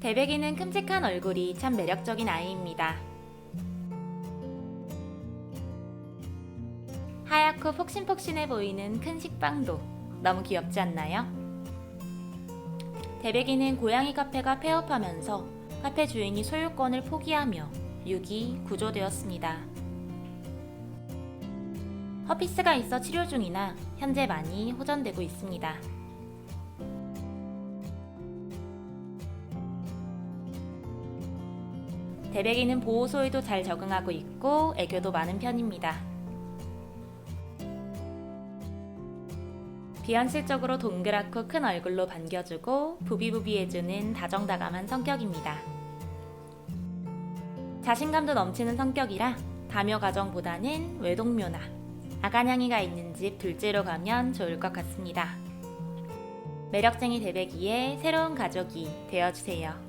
대백이는 끔찍한 얼굴이 참 매력적인 아이입니다. 하얗고 폭신폭신해 보이는 큰 식빵도 너무 귀엽지 않나요? 대백이는 고양이 카페가 폐업하면서 카페 주인이 소유권을 포기하며 6이 구조되었습니다. 허피스가 있어 치료 중이나 현재 많이 호전되고 있습니다. 대백이는 보호소에도 잘 적응하고 있고 애교도 많은 편입니다. 비현실적으로 동그랗고 큰 얼굴로 반겨주고 부비부비해주는 다정다감한 성격입니다. 자신감도 넘치는 성격이라 다묘 가정보다는 외동묘나 아가냥이가 있는 집 둘째로 가면 좋을 것 같습니다. 매력쟁이 대백이의 새로운 가족이 되어주세요.